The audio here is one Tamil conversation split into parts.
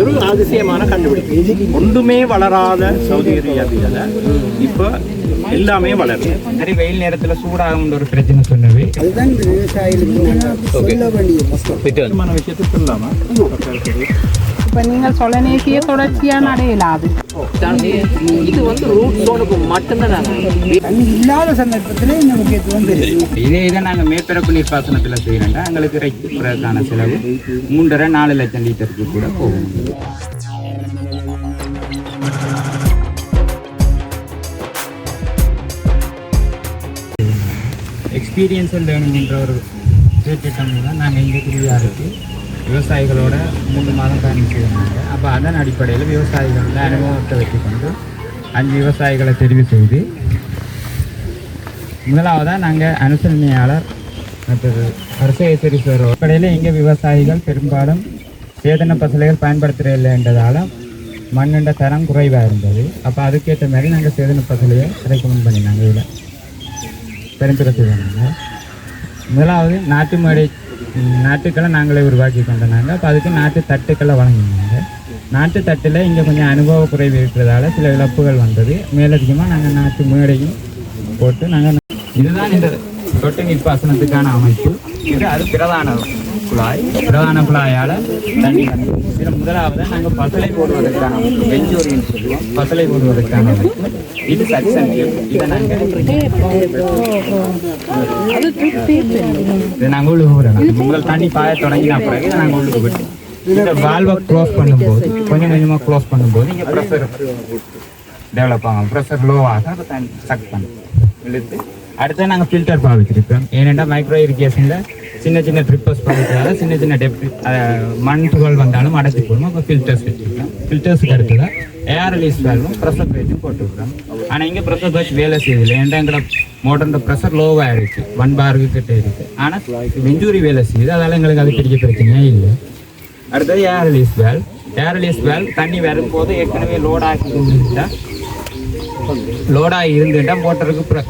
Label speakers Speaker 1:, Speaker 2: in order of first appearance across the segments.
Speaker 1: இது ஒரு அதிசயமான கண்டுபிடிப்பு. ஒன்றுமே வளராத சவுதி அரேபியாவில் இப்போ எல்லாமே வளருது.
Speaker 2: சரி வெயில் நேரத்துல சூடாகும் ஒரு பிரச்சனை சொன்னது.
Speaker 3: அதுதான் இந்த விவசாயிகளுக்கு சொல்ல வேண்டிய மொத்தம்
Speaker 1: முக்கியமான விஷயத்தை சொல்லலாமா?
Speaker 4: இப்போ நீங்கள் சொலநேசிய தொடர்ச்சியாக நடையலாது
Speaker 5: இது வந்து ரூட் ஜோனுக்கு மட்டும்தான் நாங்கள்
Speaker 3: இல்லாத சந்தர்ப்பத்தில் இந்த முக்கியத்துவம் தெரியும்
Speaker 2: இதே இதை நாங்க மேற்பரப்பு நீர்ப்பாசனத்துல செய்யறோம்னா எங்களுக்கு ரைக்கிறதுக்கான செலவு மூன்றரை நாலு லட்சம் லிட்டருக்கு கூட போகும். எக்ஸ்பீரியன்ஸ் வேணுன்ற ஒரு திட்டம் தான் நாங்கள் இங்கே குடியாருக்கு விவசாயிகளோட மூணு மாதம் பயணம் செய்யறாங்க அப்போ அதன் அடிப்படையில் விவசாயிகளோட அனுபவத்தை வச்சுக்கொண்டு அஞ்சு விவசாயிகளை தெரிவு செய்து முதலாவதாக நாங்கள் அனுசரணையாளர் மற்றது அரசேசரீஸ்வரர் அடிப்படையில் இங்கே விவசாயிகள் பெரும்பாலும் சேதன பசலைகள் பயன்படுத்துகிறதில்லை என்றதால் மண்ணுண்ட தரம் குறைவாக இருந்தது. அப்போ அதுக்கேற்ற மாதிரி நாங்கள் சேதன பசலையை ரெக்கமெண்ட் பண்ணினாங்க இதில். பரிந்துரை செய்வாங்க முதலாவது நாட்டு மாடி நாட்டுக்களை நாங்களே உருவாக்கி கொண்டனாங்க. அப்போ அதுக்கு நாட்டு தட்டுக்களை வழங்கினாங்க. நாட்டு தட்டில் இங்கே கொஞ்சம் அனுபவ குறைவு இருக்கிறதால சில இழப்புகள் வந்தது. மேலதிகமாக நாங்கள் நாட்டு மேடையும் போட்டு நாங்கள் இதுதான் இந்த தொட்டு நீர் பாசனத்துக்கான அமைப்பு. இது அது பிரதான குழாய். பிரதான குழாயால் தண்ணி இதில் முதலாவது நாங்கள் பசலை போடுவதற்கான அமைப்பு சொல்லுவோம். பசலை போடுவதற்கான இது சக்சன் இதை நாங்கள் இதை நாங்கள் உள்ளுக்கு விடணும் உங்கள் தண்ணி பாய தொடங்கின பிறகு இதை நாங்கள் உள்ளுக்கு விட்டு இந்த வால்வை க்ளோஸ் பண்ணும்போது கொஞ்சம் கொஞ்சமாக க்ளோஸ் பண்ணும்போது இங்கே ப்ரெஷர் டெவலப் ஆகும். ப்ரெஷர் லோவாக அதை தண்ணி சக் பண்ணும். இழுத்து அடுத்து நாங்கள் ஃபில்டர் பாவிச்சிருக்கோம் ஏனென்றால் மைக்ரோ இரிகேஷனில் சின்ன சின்ன ட்ரிப்பர்ஸ் பண்ணுறதால சின்ன சின்ன டெப் மண் துகள் வந்தாலும் அடைச்சி போடுவோம் அப்போ ஃபில்டர்ஸ் வச்சுருக்கோம். ஃபில்டர்ஸுக்கு அடுத்ததாக ஏர் ரிலீஸ் வேலும் ப்ரெஷர் பேஜும் போட்டுருக்கோம். ஆனால் இங்கே ப்ரெஷர் பேஜ் வேலை செய்யலை ஏன்டா எங்களோட மோட்டரோட ப்ரெஷர் லோவாக இருக்கு ஒன் பாருக்கு கிட்ட இருக்கு. ஆனால் வெஞ்சூரி வேலை செய்யுது. அதால் எங்களுக்கு அது பெரிய பிரச்சனையே இல்லை. அடுத்தது ஏர் ரிலீஸ் வேல் ஏர் ரிலீஸ் வேல் தண்ணி வரும்போது ஏற்கனவே லோடாக இருந்துட்டா லோடாக இருந்துட்டா மோட்டருக்கு ப்ர-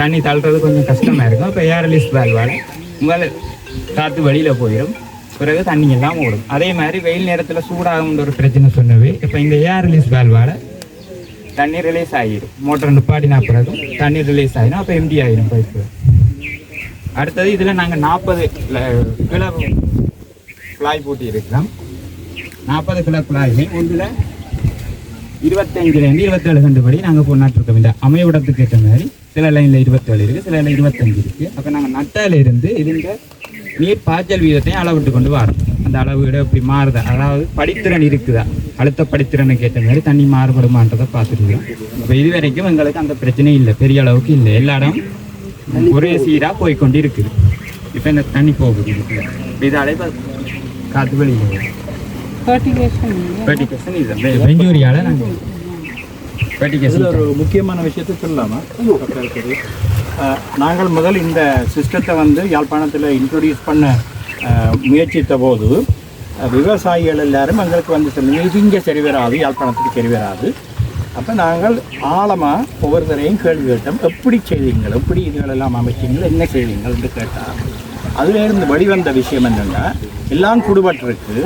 Speaker 2: தண்ணி தள்ளுறது கொஞ்சம் கஷ்டமாக இருக்கும். இப்போ ஏர் ரிலீஸ் வேல்வால் முதல்ல காற்று வெளியில் போயிடும் பிறகு தண்ணி எல்லாம் ஓடும். அதே மாதிரி வெயில் நேரத்தில் சூடாகுன்ற ஒரு பிரச்சனை சொன்னவே இப்போ இந்த ஏர் ரிலீஸ் வேல்வால் தண்ணி ரிலீஸ் ஆகிடும் மோட்டர் நிப்பாட்டினா பிறகு தண்ணி ரிலீஸ் ஆகிடும் அப்போ எம்டி ஆகிடும் பைப்பு அடுத்தது இதில் நாங்கள் நாற்பது கிலோ குழாய் போட்டி இருக்கிறோம் நாற்பது கிலோ குழாய்கள் ஒன்றில் இருபத்தஞ்சுலேருந்து இருபத்தேழு கண்டுபடி நாங்கள் இப்போ இந்த அமைவிடத்துக்கு ஏற்ற மாதிரி. சில லைனில் இருபத்தேழு இருக்குது சில லைனில் இருபத்தஞ்சு இருக்குது அப்போ நாங்கள் நட்டால இருந்து இதுங்க நீர் பாய்ச்சல் வீதத்தையும் அளவிட்டு கொண்டு வரோம். அந்த அளவீடு எப்படி மாறுதா? அதாவது படித்திறன் இருக்குதா? அழுத்த படித்திறனுக்கு ஏற்ற மாதிரி தண்ணி மாறுபடுமான்றதை பார்த்துருக்கோம். இப்போ இது வரைக்கும் எங்களுக்கு அந்த பிரச்சனை இல்லை. பெரிய அளவுக்கு இல்லை. எல்லா இடம் ஒரே சீராக போய் கொண்டு இருக்குது இப்போ இந்த தண்ணி போகுது. இதால இப்போ காற்று வெளியில்
Speaker 4: ஃபர்டிகேஷன்
Speaker 2: வெட்டிகேஷன் இது வெஞ்சூரியால் நாங்கள்
Speaker 1: இதில் ஒரு முக்கியமான விஷயத்தை சொல்லலாமா? சரி. நாங்கள் முதல் இந்த சிஸ்டத்தை வந்து யாழ்ப்பாணத்தில் இன்ட்ரொடியூஸ் பண்ண முயற்சித்த போது விவசாயிகள் எல்லாரும் எங்களுக்கு வந்து சொல்லுங்க இது இங்கே சரி வராது யாழ்ப்பாணத்துக்கு சரி வராது. அப்போ நாங்கள் ஆழமாக ஒவ்வொருத்தரையும் கேள்வி கேட்டோம் எப்படி செய்தீங்கள் எப்படி இதுகளெல்லாம் அமைச்சீங்கள்? என்ன செய்தீங்கள் என்று கேட்டார். அதுல இருந்து வெளிவந்த விஷயம் என்னென்னா எல்லாம் குடுபட்டிருக்கு.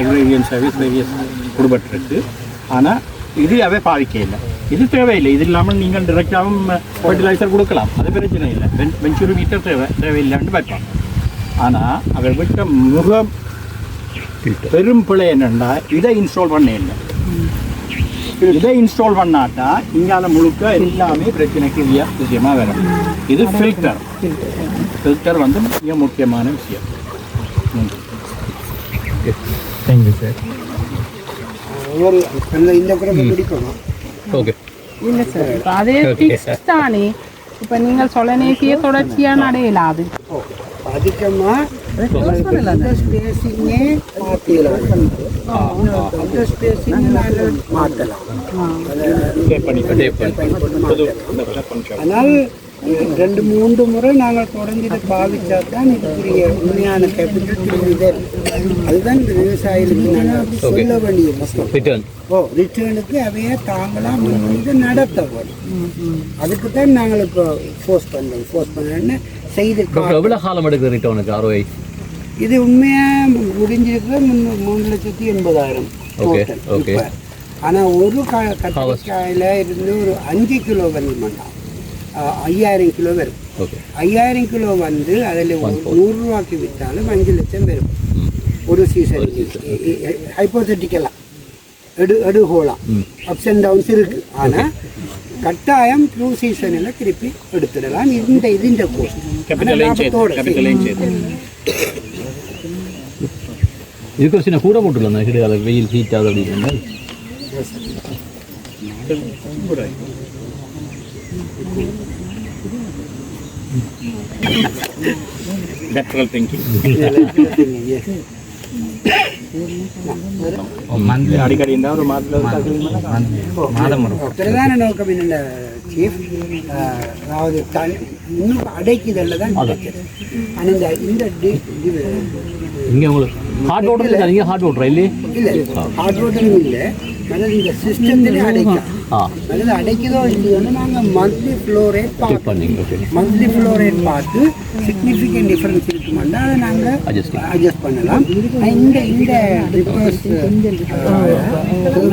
Speaker 1: எக்ரிகேஷன் சர்வீஸ் வேரியஸ் குடுபட்டிருக்கு. ஆனால் இது அவை பாதிக்க இல்லை. இது தேவையில்லை. இது இல்லாமல் நீங்கள் டிரெக்டாகவும் ஃபர்டிலைசர் கொடுக்கலாம். அது பிரச்சனை இல்லை. வென் வெஞ்சூரி மீட்டர் தேவை தேவையில்லைன்னு வைப்பாங்க ஆனால் அவர் விட்ட முக பெரும் பிழை என்னென்னா இதை இன்ஸ்டால் பண்ண இல்லை இதை இன்ஸ்டால் பண்ணாட்டா இங்கால முழுக்க எல்லாமே பிரச்சனைக்கு விஷயமா வரும். இது ஃபில்டர் ஃபில்டர் வந்து மிக முக்கியமான விஷயம்.
Speaker 2: தேங்க்யூ சார்
Speaker 3: ஒரு இந்த இந்த குறைப்பை பிடிக்கணும்.
Speaker 5: ஓகே
Speaker 4: இல்லை சார் இப்போ அதே ஃபிக்ஸ் தானே இப்போ நீங்கள் சொலநேசிய தொடர்ச்சியாக நடையலாது
Speaker 3: அதிகமாக மாற்றலாம். ஆனால் ரெண்டு மூன்று முறை நாங்கள் தொடர்ந்து பாவிச்சா தான் இதுக்குரிய உண்மையான கேபிட்டல் திரும்பி. அதுதான் இந்த விவசாயிகளுக்கு நாங்கள் சொல்ல வேண்டிய ஓ ரிட்டர்னுக்கு அவையே தாங்களாக முன்வந்து நடத்த வரும் அதுக்கு தான் நாங்கள் இப்போ ஃபோர்ஸ் பண்ணோம். ஃபோர்ஸ் பண்ணோன்னு செய்து
Speaker 5: எவ்வளோ காலம் எடுக்குது ரிட்டர்னுக்கு அறுவை
Speaker 3: இது உண்மையாக முடிஞ்சிருக்கு முன்னூ மூணு லட்சத்தி எண்பதாயிரம்
Speaker 6: Okay,
Speaker 3: total.
Speaker 6: okay.
Speaker 3: இப்ப. ஆனா ஒரு கத்திரிக்காயில இருந்து ஒரு அஞ்சு கிலோ வேணுமாண்டா ஐயாயிரம் கிலோ வரும்
Speaker 6: ஓகே.
Speaker 3: ஐயாயிரம் கிலோ வந்து அதில் நூறுரூவாக்கு விற்றாலும் அஞ்சு லட்சம் வரும் ஒரு சீசன் ஹைப்போதட்டிக்கலாம் எடு எடுகோலாம் அப்ஸ் அண்ட் டவுன்ஸ் இருக்கு. ஆனா கட்டாயம் ட்ரூ சீசனில் திருப்பி எடுத்துடலாம். இந்த
Speaker 1: சேர்த்து
Speaker 6: இதுக்கு ஒரு சின்ன கூட அது வெயில் ஹீட் ஆகுது அப்படின்னு.
Speaker 1: Lateral thinking.
Speaker 2: மந்த்லி
Speaker 1: அடிக்கடி இந்த ஒரு மாதத்தில்
Speaker 2: மாதம் வரும்
Speaker 3: பிரதான நோக்கம் என்னென்ன சீஃப் அதாவது தன் இன்னும் அடைக்குதல்ல தான் ஆனால் இந்த இந்த
Speaker 6: இங்கே உங்களுக்கு ஹாட் வாட்டர் இல்லை இங்கே ஹாட் வாட்டர் இல்லையே
Speaker 3: இல்லை ஹாட் வாட்டரும் இல்லை அதாவது இந்த சிஸ்டத்திலே அடைக்கும்
Speaker 6: ஆ.
Speaker 3: அதாவது அடைக்குதோ இல்லையோன்னு நாங்கள் மந்த்லி ஃப்ளோ ரேட்
Speaker 6: செக்
Speaker 3: பார்ப்போம்
Speaker 6: பண்ணீங்க ஓகே
Speaker 3: மந்த்லி ஃப்ளோ ரேட் பார்த்து சிக்னிஃபிகண்ட் டிஃபரன்ஸ் இருக்குமாண்டா அதை நாங்கள்
Speaker 6: Adjust
Speaker 3: அட்ஜஸ்ட் பண்ணலாம். இந்த இந்த ரிப்போர்ஸ்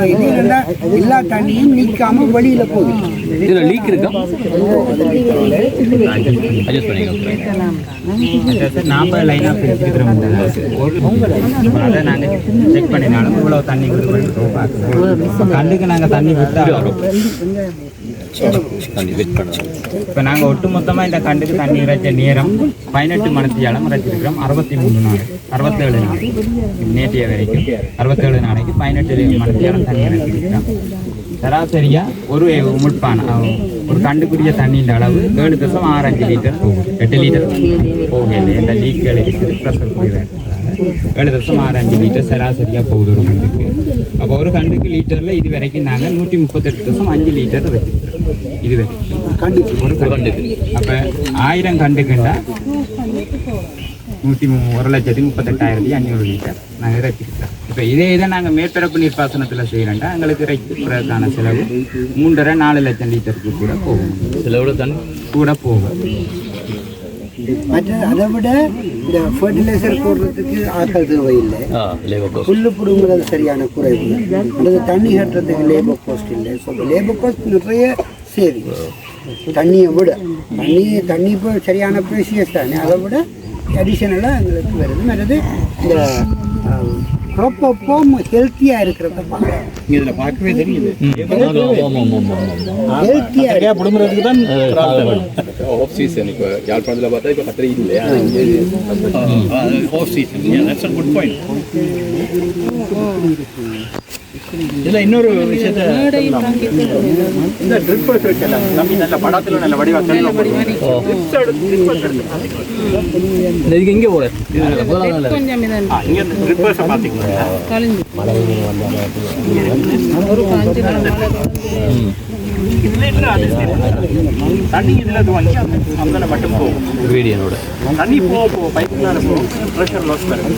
Speaker 3: இது என்னன்னா எல்லா தண்ணியும் நீக்காம வெளியில போகுது.
Speaker 6: இதில் லீக் இருக்கா? அட்ஜஸ்ட் பண்ணிங்க ஓகே
Speaker 2: நாற்பது லைனாக பிரிச்சுக்கிறோம் அதை நாங்கள் செக் பண்ணினாலும் இவ்வளோ தண்ணி கண்டுக்கு நாங்கள் தண்ணி
Speaker 6: பண்ணுங்க
Speaker 2: இப்போ நாங்கள் ஒட்டு மொத்தமாக இந்த கண்டுக்கு தண்ணி இறைச்ச நேரம் பதினெட்டு மணித்தியாலம் இறைச்சிருக்கிறோம் அறுபத்தி மூணு நாள் அறுபத்தேழு நாள் நேற்றைய வரைக்கும் அறுபத்தேழு நாளைக்கு பதினெட்டு மணத்தியாலம் தண்ணி இறைச்சிருக்கிறோம் சராசரியா ஒரு உமிழ்ப்பான ஒரு கண்டுக்குரிய தண்ணியின் அளவு ஏழு தசம் ஆறஞ்சு லிட்டர் போகும் எட்டு லிட்டர் போகல இந்த லீக்கள் இருக்குது ப்ரெஷர் போயிடுறாங்க ஏழு தசம் ஆறஞ்சு லிட்டர் சராசரியாக போகுது ஒரு கண்டுக்கு. அப்போ ஒரு கண்டுக்கு லிட்டரில் இது வரைக்கும் நாங்கள் நூற்றி முப்பத்தெட்டு தசம் அஞ்சு லிட்டர் வச்சுருக்கிறோம். இது வரைக்கும். ஒரு கண்டுக்கு. அப்போ ஆயிரம் கண்டுக்குண்டா? நூற்றி ஒரு லட்சத்தி முப்பத்தெட்டாயிரத்தி அஞ்சூறு லிட்டர் நாங்கள் இறக்கிருக்கிறோம் இப்போ இதே இதை நாங்கள் மேற்பரப்பு நீர்ப்பாசனத்தில் செய்கிறோம்டா எங்களுக்கு இறக்கிறதுக்கான செலவு மூன்றரை நாலு லட்சம் லிட்டருக்கு கூட போகும்.
Speaker 6: சில விட தண்ணி
Speaker 2: கூட போகும்.
Speaker 3: மற்றது அதை விட இந்த ஃபர்டிலைசர் போடுறதுக்கு ஆட்கள்
Speaker 6: லேபர் கோஸ்ட்
Speaker 3: புல்லு பிடுங்குறது சரியான குறைவு. அல்லது தண்ணி கட்டுறதுக்கு லேபர் காஸ்ட் இல்லை. ஸோ லேபர் காஸ்ட் நிறைய சேவிங்ஸ் தண்ணியை விட. தண்ணி தண்ணி இப்போ சரியான ப்ரீசியஸ் தானே. அதை விட அடிஷனலாக எங்களுக்கு வருது. மற்றது இந்த க்ராப் அப்போ ஹெல்த்தியாக இருக்கிறத பார்க்கலாம்
Speaker 1: இதில் பார்க்கவே தெரியுது.
Speaker 3: ஹெல்த்தியாக
Speaker 1: பிடுங்குறதுக்கு தான்
Speaker 7: ஆஃப் சீசன் இப்போ யாழ்ப்பாணத்தில் பார்த்தா இப்போ கத்திரி இல்லையா
Speaker 1: ஆஃப் சீசன் குட் பாயிண்ட் இதில் இன்னொரு விஷயத்த. இந்த ட்ரிப்பர்ஸ் இருக்குல்ல தம்பி நல்ல படத்தில் நல்ல வடிவா சொல்லணும்
Speaker 6: இதுக்கு இங்கே போகிறேன்
Speaker 1: இங்கே ட்ரிப்பர்ஸை
Speaker 4: நாள் மழை
Speaker 1: தண்ணி இதில் அந்த அங்கே மட்டும் போகும்
Speaker 6: வீடியோனோட
Speaker 1: தண்ணி போக போக பைப்புக்குள்ளார போகும் ப்ரெஷர் லாஸ் வரும்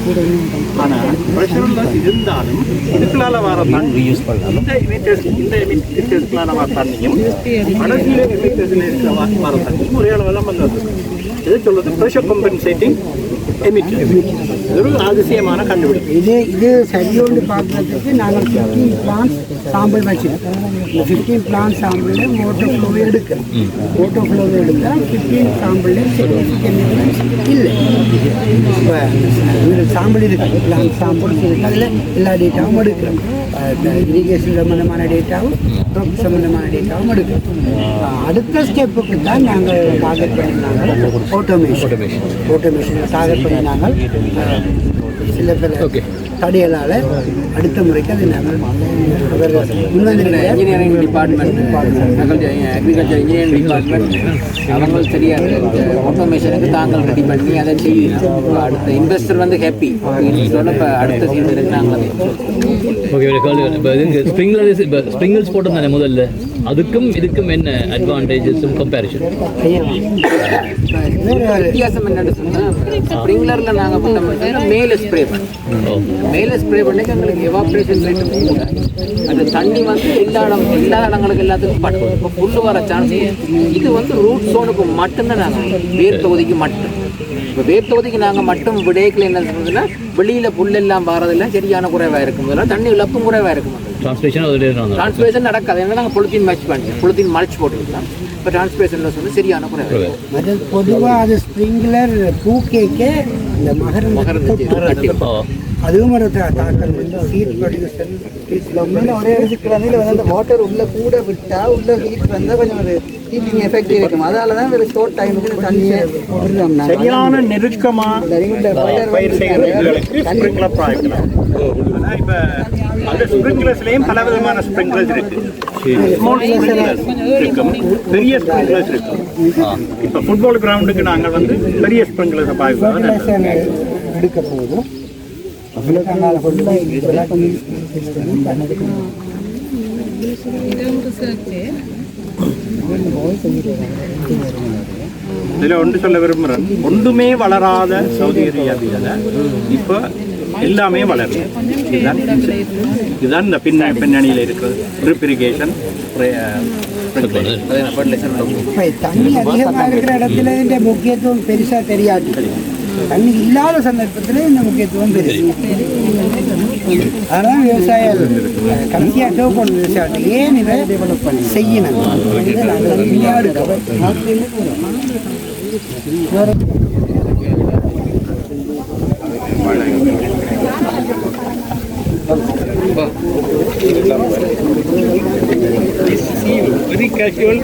Speaker 1: ஆனால் ப்ரெஷர் லாஸ் இருந்தாலும் இதுக்குள்ளால வர தண்ணி யூஸ் பண்ணலாம் இந்த இந்த மீட்டர்ஸ்க்குள்ளால வர தண்ணியும் கடைசியில் மீட்டர்ஸில் இருக்கிற வர வர தண்ணியும் ஒரே அளவில் தான் வந்து இது சொல்றது ப்ரெஷர் கம்பன்சேட்டிங் ஒரு அதிசயமான கண்டுபிடிப்பு
Speaker 3: இது இது சரியோடு பார்க்கறதுக்கு நாங்கள் ஃபிஃப்டீன் பிளான்ஸ் சாம்பிள் வச்சுருக்கோம். ஃபிஃப்டீன் பிளான் சாம்பிளில் மோட்டோ ஃப்ளோவை எடுக்கிறோம் மோட்டோ ஃப்ளோவை எடுத்தால் ஃபிஃப்டீன் சாம்பிளில் இல்லை. இப்போ சாம்பிள் இருக்குது பிளான் சாம்பிள்ஸ் இருக்குது அதில் எல்லா டேட்டாவும் எடுக்கிறோம். இரிகேஷன் சம்மந்தமான டேட்டாவும் க்ரோப் சம்மந்தமான டேட்டாவும் எடுக்கிறோம். அடுத்த ஸ்டெப்புக்கு தான் நாங்கள் டார்கெட் பண்ணியிருந்தாங்க ஆட்டோமேஷன் ஆட்டோமேஷன் டார்கெட் பண்ணினாங்க அஹ் சில பேர் தடையலால் அடுத்த முறைக்கு அதை நாங்கள்
Speaker 5: engineering department agriculture engineering department அவங்க சரியாக ஆட்டோமேஷனுக்கு தாங்கள் ரெடி பண்ணி அதை செய்யணும் அடுத்த இன்வெஸ்டர் வந்து ஹாப்பி இப்போ அடுத்த சீசனுக்கு நாங்கள்
Speaker 6: ஓகே ஒரு கேள்வி இப்போ இது ஸ்ப்ரிங்லர்ஸ் இப்போ ஸ்ப்ரிங்கிள்ஸ் போட்டோம் முதல்ல? அதுக்கும் இதுக்கும் என்ன அட்வான்டேஜஸும் கம்பேரிஷன்
Speaker 5: வித்தியாசம் என்னன்னு சொன்னால் ஸ்ப்ரிங்லரில் நாங்கள் பண்ணோம்னா மேலே ஸ்ப்ரே பண்ணோம். மேலே ஸ்ப்ரே பண்ணிக்க எங்களுக்கு எவாப்ரேஷன் ரேட்டு கூட அந்த தண்ணி வந்து எல்லா இடம் எல்லா இடங்களுக்கு எல்லாத்துக்கும் படும் இப்போ புல்லு வர சான்ஸ் இது வந்து ரூட் சோனுக்கு மட்டும்தான் நாங்கள் வேர் தொகுதிக்கு மட்டும். இப்போ வேர் தொகுதிக்கு நாங்கள் மட்டும் விடேக்கில் என்ன சொல்றதுன்னா வெளியில் புல்லெல்லாம் வாரதெல்லாம் சரியான குறைவாக இருக்கும். இதெல்லாம் தண்ணி இழப்பும் குறைவாக இருக்கும்
Speaker 6: டிரான்ஸ்லேஷன் அதில்
Speaker 5: டிரான்ஸ்பிரேஷன் நடக்காது. ஏன்னா நாங்கள் பொலித்தீன் மேட்ச் பண்ணி பொலித்தீன் மல்ச் போட்டுருக்கலாம் இப்போ டிரான்ஸ்பிரேஷனில் சொல்லி சரியான குறைவாக இருக்கும்
Speaker 3: அது பொதுவாக அது ஸ்ப்ரிங்க்லர் பூ கேக்க இந்த மகரம்
Speaker 5: கட்டி
Speaker 3: அதுவும் ஒரு தா- தாக்கல் ஹீட்
Speaker 8: உண்மையில ஒரே ஒரு சிக்கல் வந்து வந்து அந்த வாட்டர் உள்ள கூட விட்டா உள்ள ஹீட் வந்தா கொஞ்சம் ஒரு ஹீட்டிங் எஃபெக்ட் இருக்கும். அதால தான் ஒரு ஷார்ட் டைமுக்கு தண்ணியை.
Speaker 1: சரியான நெருக்கமா
Speaker 8: இந்த water
Speaker 1: பயிர் செய்கிற இதுகளுக்கு ஸ்ப்ரிங்க்லர் பாய்க்கலாம். ஆனா இப்ப அந்த ஸ்ப்ரிங்க்லர்ஸ்லயும் பல விதமான ஸ்ப்ரிங்க்லர்ஸ் இருக்கு. ஸ்மால் ஸ்ப்ரிங்க்லர்ஸ் இருக்கும். பெரிய ஸ்ப்ரிங்க்லர்ஸ் இருக்கும். இப்ப ஃபுட்பால் கிரவுண்டுக்கு நாங்கள் வந்து பெரிய ஸ்ப்ரிங்க்லர்ஸை பாய்க்கலாம்
Speaker 3: எடுக்க போதும் அவ்வளோ ஃபுல்லாக இதெல்லாம் கொஞ்சம்
Speaker 1: இதில் ஒன்று சொல்ல விரும்புகிறேன். ஒன்றுமே வளராத சவுதி அரேபியாவில் இப்போ எல்லாமே வளரும். இதுதான் இதுதான் இந்த பின்ன பின்னணியில் இருக்கிறது. ட்ரிப் uh,
Speaker 3: இரிகேஷன் தண்ணி அதிகமாக இருக்கிற இடத்துல முக்கியத்துவம் பெருசாக தெரியாது. தண்ணி இல்லாத சந்தர்ப்பத்தில் இந்த முக்கியத்துவம் பெருசு அதனால் விவசாயம் கடைசியாக டோக்கன் விவசாயம் ஏன் இதை டெவலப் பண்ணி செய்யணும்? இதை நாங்கள்
Speaker 1: very casual